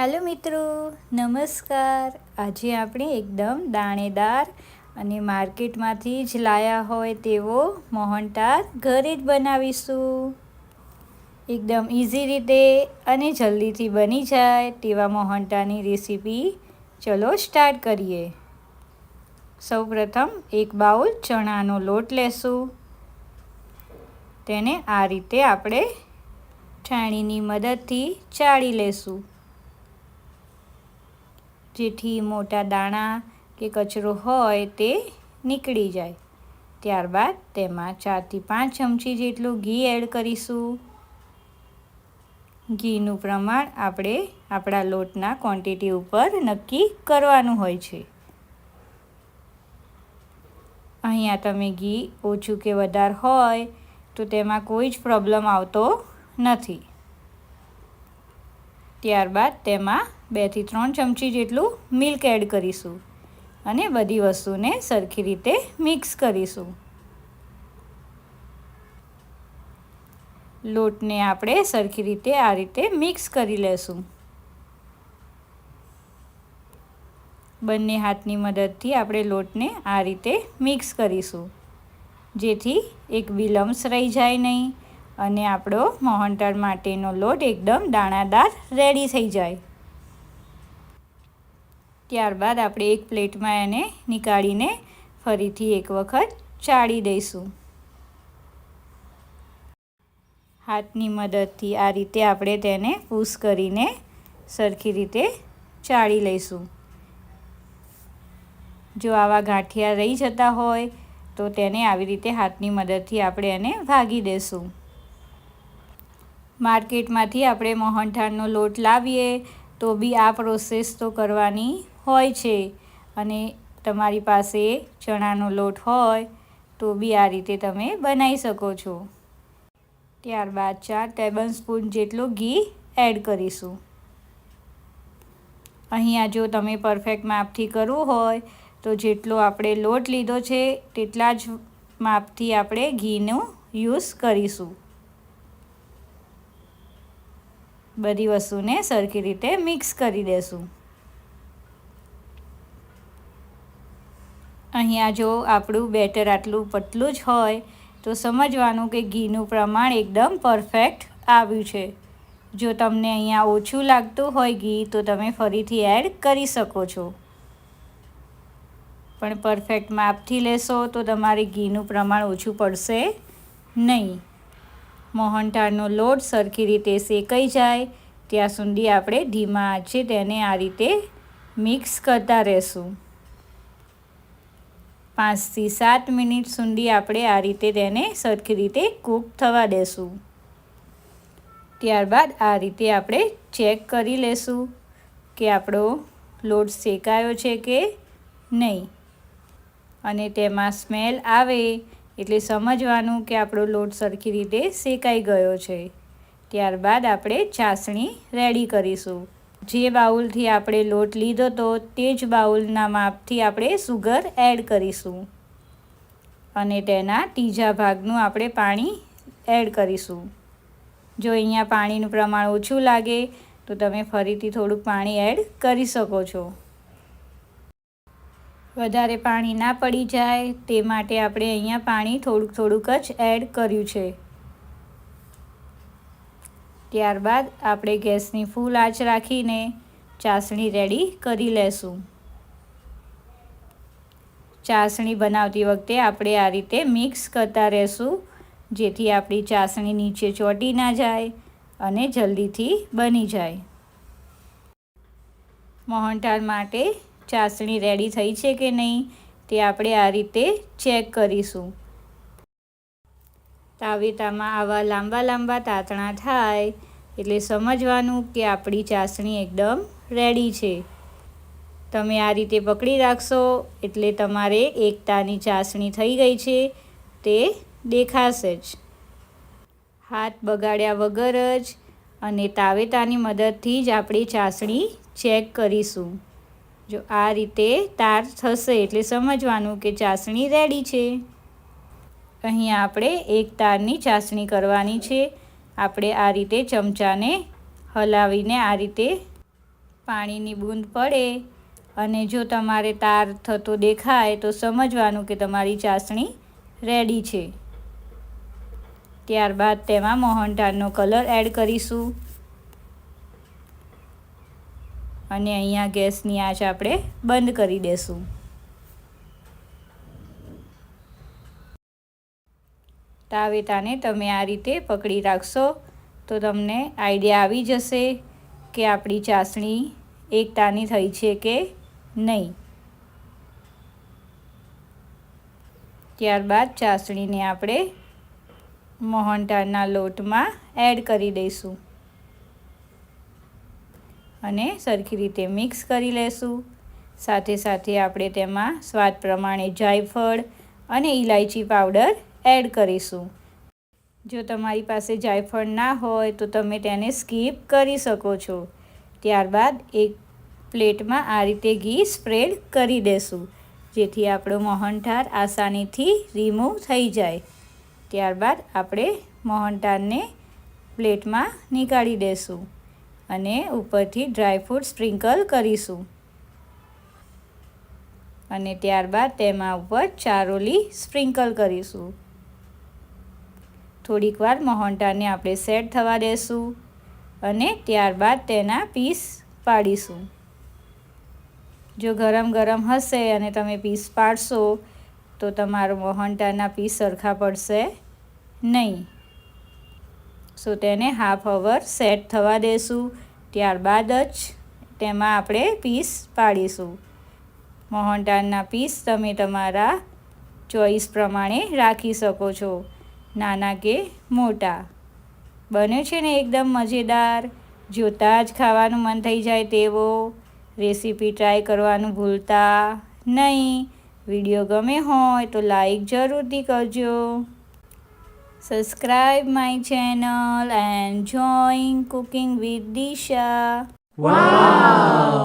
Hello મિત્રો, નમસ્કાર. આજે આપણે એકદમ દાણેદાર અને માર્કેટમાંથી જ લાયા હોય તેવો મોહનટાર ઘરે જ બનાવીશું. એકદમ ઇઝી રીતે અને જલ્દીથી બની જાય તેવા મોહનટાની રેસીપી. ચલો સ્ટાર્ટ કરીએ. સૌપ્રથમ એક બાઉલ ચણાનો લોટ લેશું. તેને આ રીતે આપણે છાણીની મદદથી ચાળી લેશું. જેથી મોટા દાણા કે કચરો હોય તે નીકળી જાય. ત્યારબાદ તેમાં ચારથી પાંચ ચમચી જેટલું ઘી એડ કરીશું. ઘીનું પ્રમાણ આપણે આપણા લોટના ક્વોન્ટિટી ઉપર નક્કી કરવાનું હોય છે. અહીંયા તમે ઘી ઓછું કે વધારે હોય તો તેમાં કોઈ જ પ્રોબ્લેમ આવતો નથી. ત્યારબાદ તેમાં બેથી ત્રણ ચમચી જેટલું મિલ્ક એડ કરીશું અને બધી વસ્તુને સરખી રીતે મિક્સ કરીશું. લોટને આપણે સરખી રીતે આ રીતે મિક્સ કરી લેશું. બંને હાથની મદદથી આપણે લોટને આ રીતે મિક્સ કરીશું. જેથી એક વિલમ્સ રહી જાય નહીં. અને આપણો મોહનટાળ માટેનો લોટ એકદમ દાણાદાર રેડી થઈ જાય. ત્યારબાદ આપણે એક પ્લેટમાં એને નીકાળીને ફરીથી એક વખત ચાળી દઈશું. હાથની મદદથી આ રીતે આપણે તેને પૂસ કરીને સરખી રીતે ચાળી લઈશું. જો આવા ગાંઠિયા રહી જતા હોય તો તેને આવી રીતે હાથની મદદથી આપણે એને ભાગી દઈશું માર્કેટમાંથી આપણે મોહનથાળનો લોટ લાવીએ તો બી આ પ્રોસેસ તો કરવાની હોય છે. અને તમારી પાસે ચણાનો લોટ હોય તો બી આ રીતે તમે બનાવી શકો છો. ત્યારબાદ ચાર ટેબલ સ્પૂન જેટલું ઘી એડ કરીશું. અહીંયા જો તમે પરફેક્ટ માપથી કરવું હોય તો જેટલો આપણે લોટ લીધો છે, તેટલા જ માપથી આપણે ઘીનું યુઝ કરીશું. બધી વસ્તુને સરખી રીતે મિક્સ કરી દેશું. અહીંયા જો આપણું બેટર આટલું પતલું જ હોય, તો સમજવાનું કે ઘીનું પ્રમાણ એકદમ પરફેક્ટ આવ્યું છે. જો તમને અહીંયા ઓછું લાગતું હોય ઘી, તો તમે ફરીથી એડ કરી શકો છો. પણ પરફેક્ટ માપથી લેશો, તો તમારે ઘીનું પ્રમાણ ઓછું પડશે નહીં. મોહનથાળનો લોટ સરખી રીતે શેકાઈ જાય, ત્યાં સુધી આપણે ધીમા આંચે તેને આ રીતે મિક્સ કરતા રહેશું. પાંચથી સાત મિનિટ સુધી આપણે આ રીતે તેને સરખી રીતે કૂક થવા દેશું. ત્યારબાદ આ રીતે આપણે ચેક કરી લેશું કે આપણો લોટ શેકાયો છે કે નહીં. અને તેમાં સ્મેલ આવે એટલે સમજવાનું કે આપણો લોટ સરખી રીતે શેકાઈ ગયો છે. ત્યારબાદ આપણે ચાસણી રેડી કરીશું. જે બાઉલથી આપણે લોટ લીધો તો તે જ બાઉલના માપથી આપણે સુગર એડ કરીશું. અને તેના ત્રીજા ભાગનું આપણે પાણી એડ કરીશું. જો અહીંયા પાણીનું પ્રમાણ ઓછું લાગે તો તમે ફરીથી થોડુંક પાણી એડ કરી શકો છો. વધારે પાણી ના પડી જાય, તે માટે આપણે અહીંયા પાણી થોડુંક થોડુંક જ એડ કર્યું છે. ત્યારબાદ આપણે ગેસની ફૂલ આંચ રાખીને ચાસણી રેડી કરી લેશું. ચાસણી બનાવતી વખતે આપણે આ રીતે મિક્સ કરતા રહેશું, જેથી આપણી ચાસણી નીચે ચોટી ના જાય અને જલ્દીથી બની જાય. મોહનથાળ માટે ચાસણી રેડી થઈ છે કે નહીં તે આપણે આ રીતે ચેક કરીશું. તાવેતામાં આવા લાંબા લાંબા તાતણા થાય એટલે સમજવાનું કે આપણી ચાસણી એકદમ રેડી છે. તમે આ રીતે પકડી રાખશો એટલે તમારે એકતાની ચાસણી થઈ ગઈ છે, તે દેખાશે જ. હાથ બગાડ્યા વગર જ અને તાવેતાની મદદથી જ આપણી ચાસણી ચેક કરીશું. જો આ રીતે તાર થશે એટલે સમજવાનું કે ચાસણી રેડી છે. અહીંયા આપણે એક તારની ચાસણી કરવાની છે. આપણે આ રીતે ચમચાને હલાવીને આ રીતે પાણીની બૂંદ પડે અને જો તમારે તાર થતો દેખાય તો સમજવાનું કે તમારી ચાસણી રેડી છે. ત્યારબાદ તેમાં મોહનથાળનો કલર એડ કરીશું. અને અહીંયા ગેસની આંચ આપણે બંધ કરી દેશું. તાવેતાને તમે આ રીતે પકડી રાખશો તો તમને આઈડિયા આવી જશે કે આપણી ચાસણી એકતાની થઈ છે કે નહીં. ત્યારબાદ ચાસણીને આપણે મોહનટાળના લોટમાં એડ કરી દઈશું. અને સરખી રીતે મિક્સ કરી લેશું. સાથે સાથે આપણે તેમાં સ્વાદ પ્રમાણે જાયફળ અને ઇલાયચી પાવડર એડ કરીશું. જો તમારી પાસે જાયફળ ના હોય તો તમે તેને સ્કીપ કરી શકો છો. ત્યારબાદ એક પ્લેટમાં આ રીતે ઘી સ્પ્રેડ કરી દેશું, જેથી આપણો મોહનથાળ આસાનીથી રિમૂવ થઈ જાય. ત્યારબાદ આપણે મોહનથાળને પ્લેટમાં નીકાળી દેશું. અને ઉપરથી ડ્રાયફ્રૂટ સ્પ્રિંકલ કરીશું. અને ત્યારબાદ તેમાં ઉપર ચારોલી સ્પ્રિંકલ કરીશું. થોડીક વાર મોહનટાને આપણે સેટ થવા દેશું અને ત્યારબાદ તેના પીસ પાડીશું. જો ગરમ ગરમ હશે અને તમે પીસ પાડશો, તો તમારો મોહનટાના પીસ સરખા પડશે નહીં. સો તેને હાફ અવર સેટ થવા દેશું. ત્યારબાદ જ તેમાં આપણે પીસ પાડીશું. મોહનટાળના પીસ તમે તમારા ચોઈસ પ્રમાણે રાખી શકો છો. નાના કે મોટા. બન્યું છે ને એકદમ મજેદાર. જોતાં જ ખાવાનું મન થઈ જાય તેવો. રેસીપી ટ્રાય કરવાનું ભૂલતા નહીં. વીડિયો ગમે હોય તો લાઈક જરૂરથી કરજો. Subscribe my channel and join Cooking with Disha. Wow!